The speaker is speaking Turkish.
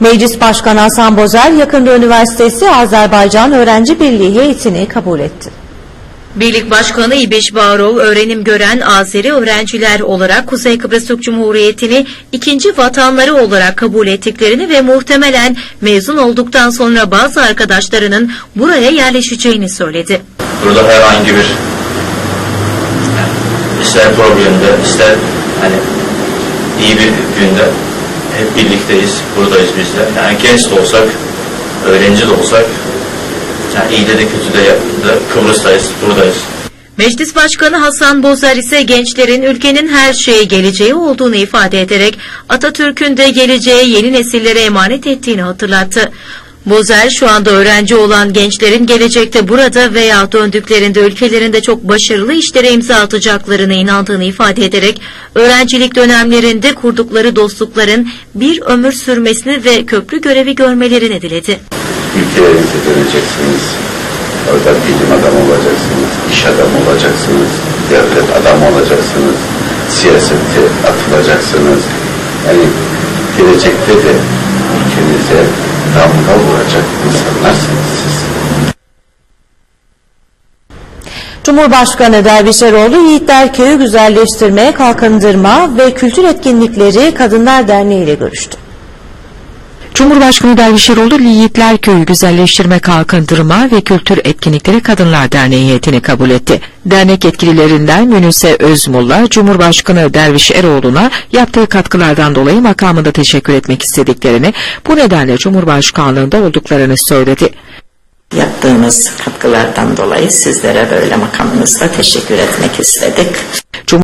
Meclis Başkanı Hasan Bozer, Yakında Üniversitesi Azerbaycan Öğrenci Birliği heyetini kabul etti. Birlik Başkanı İbiş Bağrov, öğrenim gören Azeri öğrenciler olarak Kuzey Kıbrıs Türk Cumhuriyeti'ni ikinci vatanları olarak kabul ettiklerini ve muhtemelen mezun olduktan sonra bazı arkadaşlarının buraya yerleşeceğini söyledi. Burada herhangi bir ister problemde ister hani iyi bir günde hep birlikteyiz, buradayız biz de. Yani genç de olsak, öğrenci de olsak, yani iyide de kötüde de Kıbrıs'tayız, buradayız. Meclis Başkanı Hasan Bozer ise gençlerin ülkenin her şeye geleceği olduğunu ifade ederek Atatürk'ün de geleceği yeni nesillere emanet ettiğini hatırlattı. Bozer şu anda öğrenci olan gençlerin gelecekte burada veya döndüklerinde ülkelerinde çok başarılı işlere imza atacaklarına inandığını ifade ederek öğrencilik dönemlerinde kurdukları dostlukların bir ömür sürmesini ve köprü görevi görmelerini diledi. ülkelerinize döneceksiniz. Orada bilim adamı olacaksınız, iş adamı olacaksınız, devlet adamı olacaksınız, siyasete atılacaksınız. Yani gelecekte de ülkenize damga vuracak insanlarsınız siz. Cumhurbaşkanı Derviş Eroğlu Yiğitler Köyü güzelleştirmeye kalkındırma ve kültür etkinlikleri Kadınlar Derneği ile görüştü. Cumhurbaşkanı Dervişeroğlu Yiğitler Köyü Güzelleştirme Kalkındırma ve Kültür Etkinlikleri Kadınlar Derneği heyetini kabul etti. Dernek yetkililerinden Münise Özmulla, Cumhurbaşkanı Derviş Eroğlu'na yaptığı katkılardan dolayı makamında teşekkür etmek istediklerini, bu nedenle Cumhurbaşkanlığında olduklarını söyledi. yaptığınız katkılardan dolayı sizlere böyle makamınızda teşekkür etmek istedik.